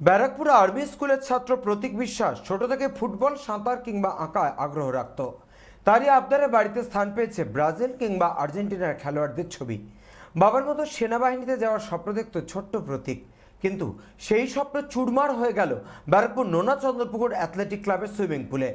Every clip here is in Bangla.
ব্যারাকপুর আর্মি স্কুলের ছাত্র প্রতীক বিশ্বাস ছোট থেকে ফুটবল, সাঁতার কিংবা আঁকায় আগ্রহ রাখত। তারই আবদারে বাড়িতে স্থান পেয়েছে ব্রাজিল কিংবা আর্জেন্টিনার খেলোয়াড়দের ছবি। বাবার মতো সেনাবাহিনীতে যাওয়ার স্বপ্ন দেখত ছোট্ট প্রতীক। কিন্তু সেই স্বপ্ন চুরমার হয়ে গেল ব্যারাকপুর নোনা চন্দ্রপুকুর অ্যাথলেটিক ক্লাবের সুইমিং পুলে।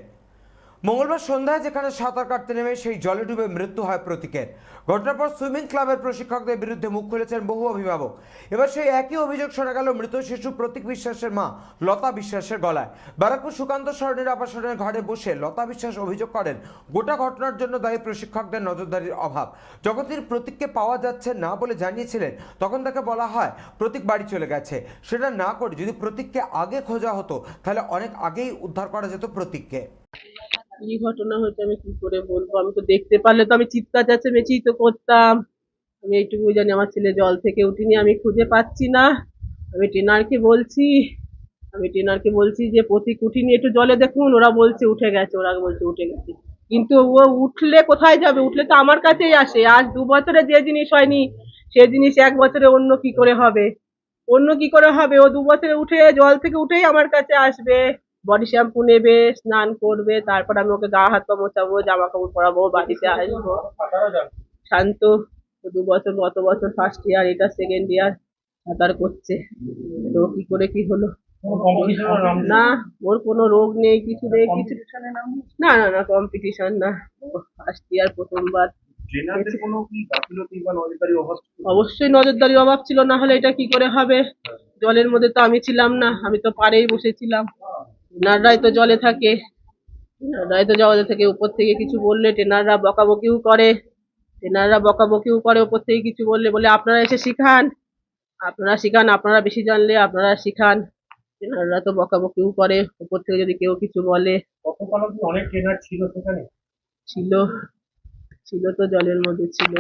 মঙ্গলবার সন্ধ্যায় যেখানে সাঁতার কাটতে নেমে সেই জলে ডুবে মৃত্যু হয় প্রতীকের। ঘটনার পর সুইমিং ক্লাবের প্রশিক্ষকদের বিরুদ্ধে মুখ খুলেছেন বহু অভিভাবক। এবার সেই একই অভিযোগ শোনা গেল মৃত শিশু প্রতীক বিশ্বাসের মা, লতা বিশ্বাসের গলায়। ব্যারাকপুর সুকান্ত সরণির আবাসনের ঘরে বসে লতা বিশ্বাস অভিযোগ করেন, গোটা ঘটনার জন্য দায়ী প্রশিক্ষকদের নজরদারির অভাব। যখন তিনি প্রতীককে পাওয়া যাচ্ছে না বলে জানিয়েছিলেন, তখন তাকে বলা হয়, প্রতীক বাড়ি চলে গেছে। সেটা না করে যদি প্রতীককে আগে খোঁজা হতো, তাহলে অনেক আগেই উদ্ধার করা যেত প্রতীককে। কি ঘটনা হয়েছে, আমি কি করে বলব? আমি তো দেখতে পারলে তো আমি চিৎকার চেঁচামেচি তো করতাম। আমি এইটুকু জানি, আমার ছেলে জল থেকে উঠিনি, আমি খুঁজে পাচ্ছি না। আমি ট্রেনারকে বলছি, আমি ট্রেনারকে বলছি যে, প্রতীক উঠিনি, একটু জলে দেখুন, ওরা বলছে উঠে গেছে, ওরা বলছে উঠে গেছে। কিন্তু ও উঠলে কোথায় যাবে? উঠলে তো আমার কাছেই আসে। আজ দু বছরে যে জিনিস হয়নি, সে জিনিস এক বছরে অন্য কি করে হবে? অন্য কি করে হবে? ও দু বছরে উঠে জল থেকে উঠেই আমার কাছে আসবে। বডি শ্যাম্পু নেবে স্নান করবে তারপর আমি ওকে গা হাত পা মোছাবো জামা কাপড় পরাবো বাড়িতে আসব। শান্ত দু বছর গত বছর ফার্স্ট ইয়ার এটা সেকেন্ড ইয়ার সাঁতার করছে। তো কি করে কি হলো? না ওর কোনো রোগ নেই কিছু নেই কিছু না না না কম্পিটিশন না। ফার্স্ট ইয়ার প্রথমবার। বা নজরদারি অভাব ছিল? অভাব ছিল না হলে এটা কি করে হবে? জলের মধ্যে তো আমি ছিলাম না আমি তো পাড়েই বসেছিলাম। ট্রেনাররাই তো জলে থাকে। ট্রেনাররাই তো জলে থাকে উপর থেকে কিছু বললে ট্রেনাররা বকাবকিও করে। ট্রেনাররা বকাবকিও করে উপর থেকে কিছু বললে বলে আপনারা এসে শিখান। আপনারা শিখান আপনারা বেশি জানলে আপনারা শিখান। ট্রেনাররা তো বকাবকিও করে উপর থেকে যদি কেউ কিছু বলে। অনেক ট্রেনার ছিল সেখানে? ছিল ছিল তো জলের মধ্যে ছিল।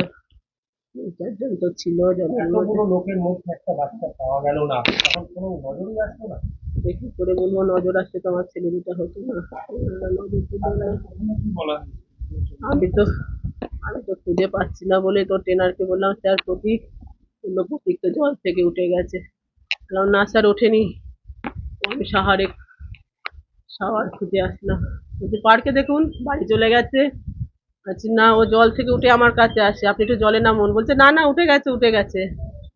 চারজন তো ছিল জলের মধ্যে। লোকের একটা বাচ্চা পাওয়া গেল না। তখন কোনো নজরই আসলো না। দেখি করে বলব, নজর আসছে তো আমার ছেলে দুটা হতো না। না। আমি তো আমি তো খুঁজে পাচ্ছি না বলে তো ট্রেনারকে বললাম, স্যার প্রতীক বলল প্রতীক তো জল থেকে উঠে গেছে। বললাম, না, স্যার, ওঠেনি। আমি সাহারে সাহার খুঁজে আসলাম। বলছি, পার্কে দেখুন, বাড়ি চলে গেছে। বলছি, না, ও জল থেকে উঠে আমার কাছে আসে। আপনি একটু জলে নামুন। বলছে, না না, উঠে গেছে উঠে গেছে।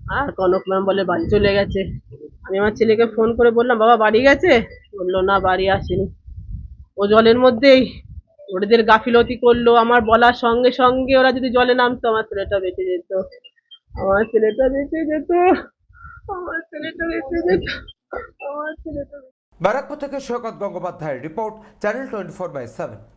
আর কনক ম্যাম বলে, বাড়ি চলে গেছে। আমি আমার ছেলেকে ফোন করে বললাম, বাবা, বাড়ি গেছে? বলল, না, বাড়ি আসেনি। ও জলের মধ্যেই ওদের গাফিলতি করল। আমার বলার সঙ্গে সঙ্গে ওরা যদি জলে নামতো, আমার ছেলেটা বেঁচে যেত। আমার ছেলেটা বেঁচে যেত। আমার ছেলেটা বেঁচে যেত। আমার ছেলেটা ব্যারাকপুর থেকে সৈকত গঙ্গোপাধ্যায়ের report, channel twenty four by seven.